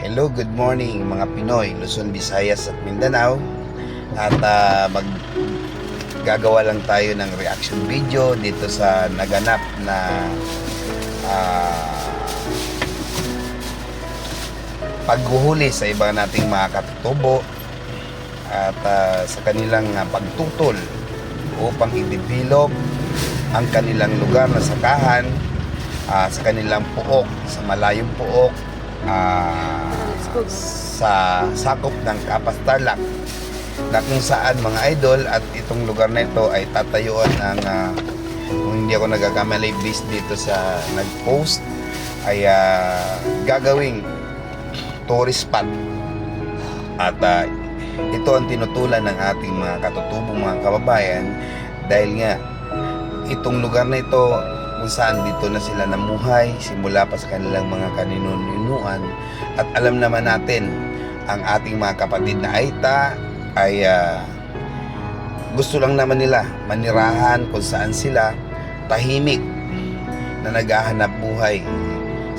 Hello, good morning mga Pinoy, Luzon, Visayas at Mindanao. At ah, mag gagawa lang tayo ng reaction video dito sa naganap na ah, paghuhuli sa iba nating mga katutubo at ah, sa kanilang ah, pagtutol upang i-develop ang kanilang lugar na sakahan ah, sa kanilang puok, sa malayong puok, ah, sa sakop ng Kapas Tarlac na kung saan mga idol at itong lugar na ito ay tatayuan ng ah, kung hindi ako nagakamali based dito sa nag-post ay ah, gagawing tourist spot. At ah, ito ang tinutulan ng ating mga katutubong mga kababayan dahil nga itong lugar na ito kung saan dito na sila namuhay simula pa sa kanilang mga kaninunuan. At alam naman natin ang ating mga kapatid na Aita ay ah, gusto lang naman nila manirahan kung saan sila tahimik na naghahanap buhay.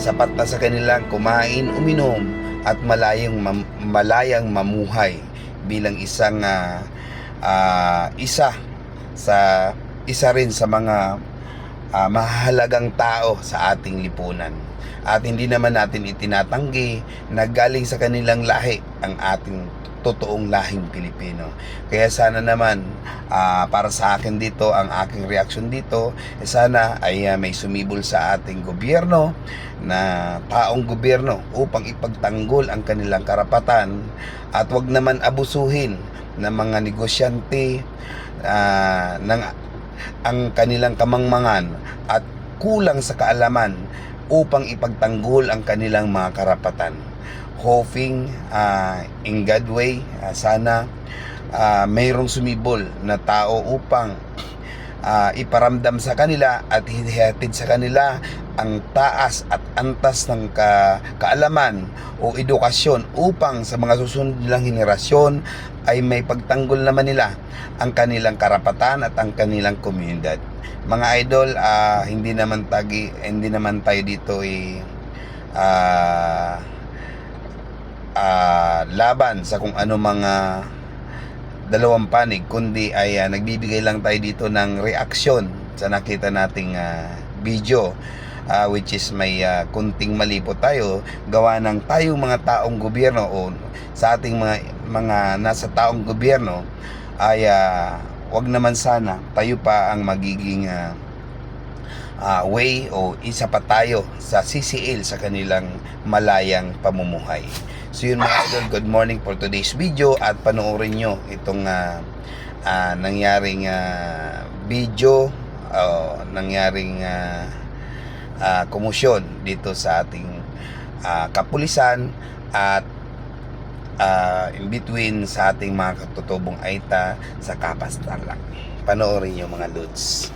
Sapat na sa kanilang kumain, uminom at malayang mam- malayang mamuhay bilang isang ah, ah, isa sa isa rin sa mga ah, mahalagang tao sa ating lipunan. At hindi naman natin itinatanggi na galing sa kanilang lahi ang ating totoong lahing Pilipino. Kaya sana naman ah, para sa akin dito, ang aking reaksyon dito, eh sana ay ah, may sumibol sa ating gobyerno na taong gobyerno upang ipagtanggol ang kanilang karapatan at wag naman abusuhin ng mga negosyante ah, ng ang kanilang kamangmangan at kulang sa kaalaman upang ipagtanggol ang kanilang mga karapatan. Hoping uh, in God way, ah, sana ah, mayroong sumibol na tao upang ah, iparamdam sa kanila at hihatid sa kanila ang taas at antas ng ka- kaalaman o edukasyon upang sa mga susunod nilang henerasyon ay may pagtanggol naman nila ang kanilang karapatan at ang kanilang komunidad. Mga idol, ah, hindi naman tagi, hindi naman tayo dito ay ah, ah, laban sa kung ano mga dalawang panig kundi ay ah, nagbibigay lang tayo dito ng reaksyon sa nakita nating ah, video ah, which is may ah, kunting mali po tayo gawa ng tayong mga taong gobyerno o sa ating mga mga nasa taong gobyerno ay ah, wag naman sana tayo pa ang magiging ah, ah, way o isa pa tayo sa CCL sa kanilang malayang pamumuhay. So yun mga idol, good morning for today's video at panoorin nyo itong ah, ah, nangyaring ah, video o nangyaring ah, ah, komosyon dito sa ating ah, kapulisan at ah, in between sa ating mga katutubong Aita sa Kapas Tarlac. Panoorin nyo mga lods.